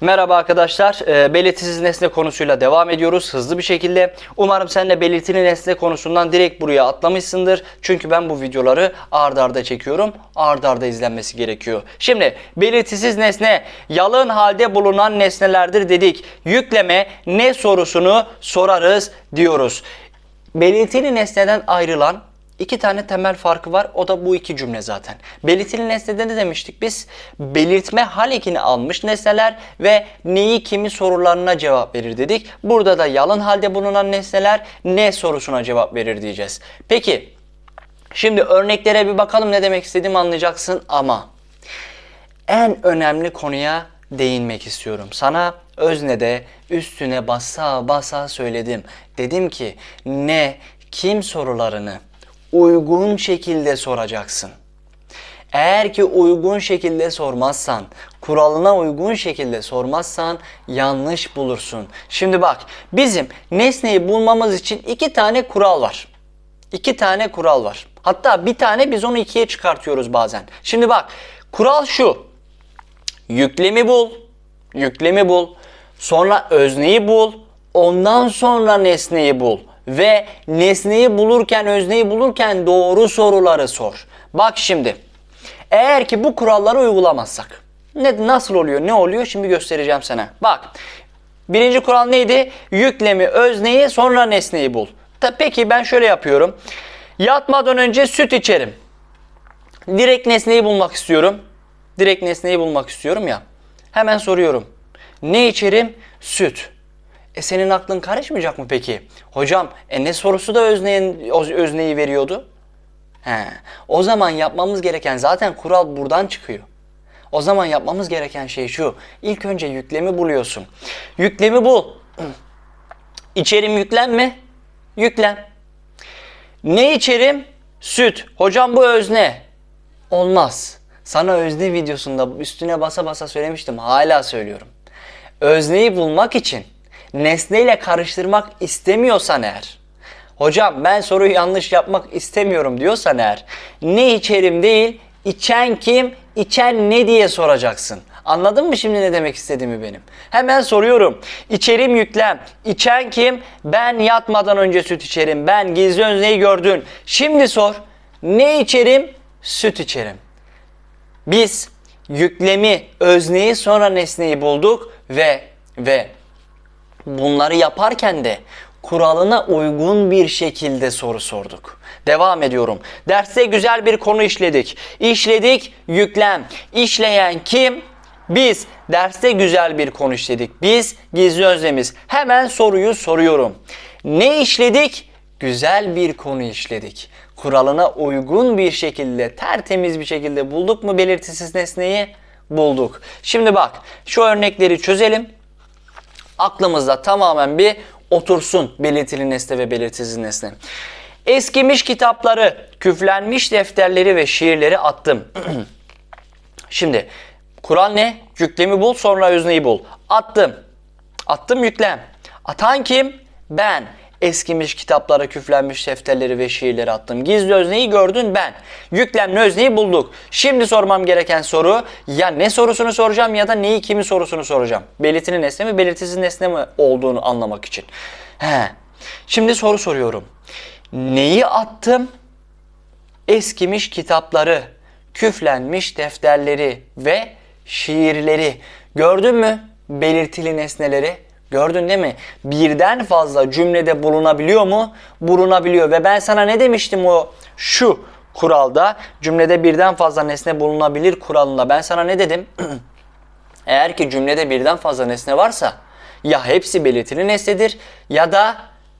Merhaba arkadaşlar. Ee, belirtisiz nesne konusuyla devam ediyoruz hızlı bir şekilde. Umarım sen de belirtili nesne konusundan direkt buraya atlamışsındır. Çünkü ben bu videoları ard arda çekiyorum. Ard arda izlenmesi gerekiyor. Şimdi belirtisiz nesne yalın halde bulunan nesnelerdir dedik. Yükleme ne sorusunu sorarız diyoruz. Belirtili nesneden ayrılan İki tane temel farkı var. O da bu iki cümle zaten. Belirtili nesnede ne demiştik biz? Belirtme hal ekini almış nesneler ve neyi kimi sorularına cevap verir dedik. Burada da yalın halde bulunan nesneler ne sorusuna cevap verir diyeceğiz. Peki şimdi örneklere bir bakalım ne demek istediğimi anlayacaksın ama en önemli konuya değinmek istiyorum. Sana öznede üstüne basa basa söyledim. Dedim ki ne kim sorularını uygun şekilde soracaksın. Eğer ki uygun şekilde sormazsan, kuralına uygun şekilde sormazsan yanlış bulursun. Şimdi bak bizim nesneyi bulmamız için iki tane kural var. İki tane kural var. Hatta bir tane biz onu ikiye çıkartıyoruz bazen. Şimdi bak kural şu. Yüklemi bul. Yüklemi bul. Sonra özneyi bul. Ondan sonra nesneyi bul. Ve nesneyi bulurken, özneyi bulurken doğru soruları sor. Bak şimdi. Eğer ki bu kuralları uygulamazsak ne nasıl oluyor? Ne oluyor? Şimdi göstereceğim sana. Bak. Birinci kural neydi? Yüklemi, özneyi, sonra nesneyi bul. Ta, peki ben şöyle yapıyorum. Yatmadan önce süt içerim. Direkt nesneyi bulmak istiyorum. Direkt nesneyi bulmak istiyorum ya. Hemen soruyorum. Ne içerim? Süt. E senin aklın karışmayacak mı peki? Hocam e ne sorusu da özneyin, özneyi veriyordu? He. O zaman yapmamız gereken zaten kural buradan çıkıyor. O zaman yapmamız gereken şey şu. İlk önce yüklemi buluyorsun. Yüklemi bul. İçerim yüklen mi? Yüklen. Ne içerim? Süt. Hocam bu özne. Olmaz. Sana özne videosunda üstüne basa basa söylemiştim. Hala söylüyorum. Özneyi bulmak için nesneyle karıştırmak istemiyorsan eğer, hocam ben soruyu yanlış yapmak istemiyorum diyorsan eğer, ne içerim değil, içen kim, içen ne diye soracaksın. Anladın mı şimdi ne demek istediğimi benim? Hemen soruyorum. İçerim yüklem. İçen kim? Ben yatmadan önce süt içerim. Ben gizli özneyi gördün. Şimdi sor. Ne içerim? Süt içerim. Biz yüklemi, özneyi sonra nesneyi bulduk ve ve bunları yaparken de kuralına uygun bir şekilde soru sorduk. Devam ediyorum. Derste güzel bir konu işledik. İşledik yüklem. İşleyen kim? Biz derste güzel bir konu işledik. Biz gizli özlemiz. Hemen soruyu soruyorum. Ne işledik? Güzel bir konu işledik. Kuralına uygun bir şekilde, tertemiz bir şekilde bulduk mu belirtisiz nesneyi? Bulduk. Şimdi bak şu örnekleri çözelim aklımızda tamamen bir otursun belirtili nesne ve belirtisiz nesne. Eskimiş kitapları, küflenmiş defterleri ve şiirleri attım. Şimdi kural ne? Yüklemi bul sonra özneyi bul. Attım. Attım yüklem. Atan kim? Ben. Eskimiş kitapları, küflenmiş defterleri ve şiirleri attım. Gizli özneyi gördün ben. Yüklemli özneyi bulduk. Şimdi sormam gereken soru ya ne sorusunu soracağım ya da neyi kimi sorusunu soracağım. Belirtili nesne mi belirtisiz nesne mi olduğunu anlamak için. He. Şimdi soru soruyorum. Neyi attım? Eskimiş kitapları, küflenmiş defterleri ve şiirleri. Gördün mü belirtili nesneleri? Gördün değil mi? Birden fazla cümlede bulunabiliyor mu? Bulunabiliyor. Ve ben sana ne demiştim o şu kuralda? Cümlede birden fazla nesne bulunabilir kuralında. Ben sana ne dedim? Eğer ki cümlede birden fazla nesne varsa ya hepsi belirtili nesnedir ya da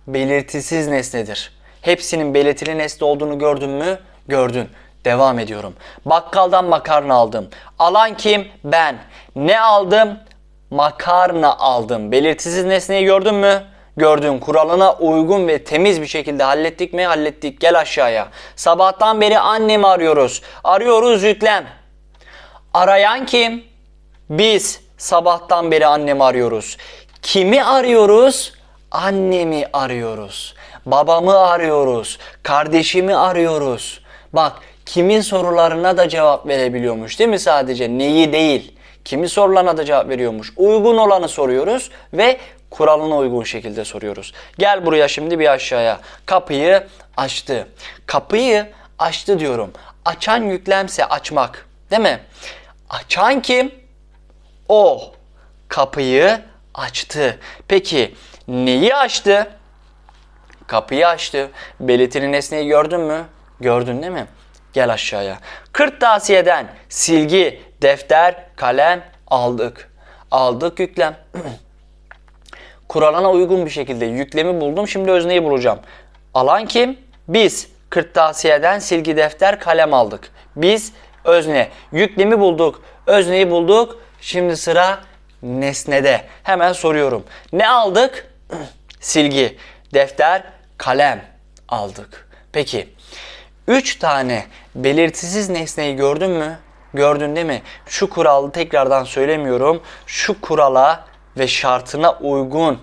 belirtisiz nesnedir. Hepsinin belirtili nesne olduğunu gördün mü? Gördün. Devam ediyorum. Bakkaldan makarna aldım. Alan kim? Ben. Ne aldım? Makarna aldım. Belirtisiz nesneyi gördün mü? Gördüm. Kuralına uygun ve temiz bir şekilde hallettik mi? Hallettik. Gel aşağıya. Sabahtan beri annemi arıyoruz. Arıyoruz yüklem. Arayan kim? Biz sabahtan beri annemi arıyoruz. Kimi arıyoruz? Annemi arıyoruz. Babamı arıyoruz. Kardeşimi arıyoruz. Bak kimin sorularına da cevap verebiliyormuş değil mi sadece? Neyi değil Kimi sorulana da cevap veriyormuş. Uygun olanı soruyoruz ve kuralına uygun şekilde soruyoruz. Gel buraya şimdi bir aşağıya. Kapıyı açtı. Kapıyı açtı diyorum. Açan yüklemse açmak. Değil mi? Açan kim? O. Kapıyı açtı. Peki neyi açtı? Kapıyı açtı. Belirtili nesneyi gördün mü? Gördün değil mi? Gel aşağıya. Kırtasiyeden silgi, defter, kalem aldık. Aldık yüklem. Kuralına uygun bir şekilde yüklemi buldum. Şimdi özneyi bulacağım. Alan kim? Biz. Kırtasiyeden silgi, defter, kalem aldık. Biz özne. Yüklemi bulduk. Özneyi bulduk. Şimdi sıra nesnede. Hemen soruyorum. Ne aldık? silgi, defter, kalem aldık. Peki 3 tane belirtisiz nesneyi gördün mü? Gördün değil mi? Şu kuralı tekrardan söylemiyorum. Şu kurala ve şartına uygun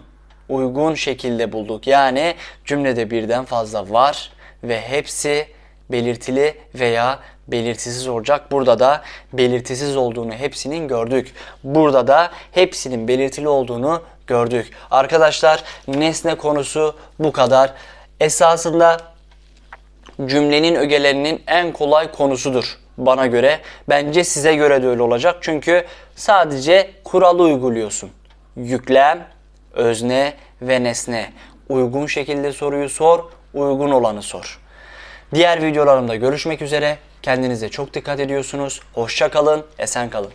uygun şekilde bulduk. Yani cümlede birden fazla var ve hepsi belirtili veya belirtisiz olacak. Burada da belirtisiz olduğunu hepsinin gördük. Burada da hepsinin belirtili olduğunu gördük. Arkadaşlar nesne konusu bu kadar. Esasında cümlenin ögelerinin en kolay konusudur bana göre. Bence size göre de öyle olacak. Çünkü sadece kuralı uyguluyorsun. Yüklem, özne ve nesne. Uygun şekilde soruyu sor, uygun olanı sor. Diğer videolarımda görüşmek üzere. Kendinize çok dikkat ediyorsunuz. Hoşça kalın, esen kalın.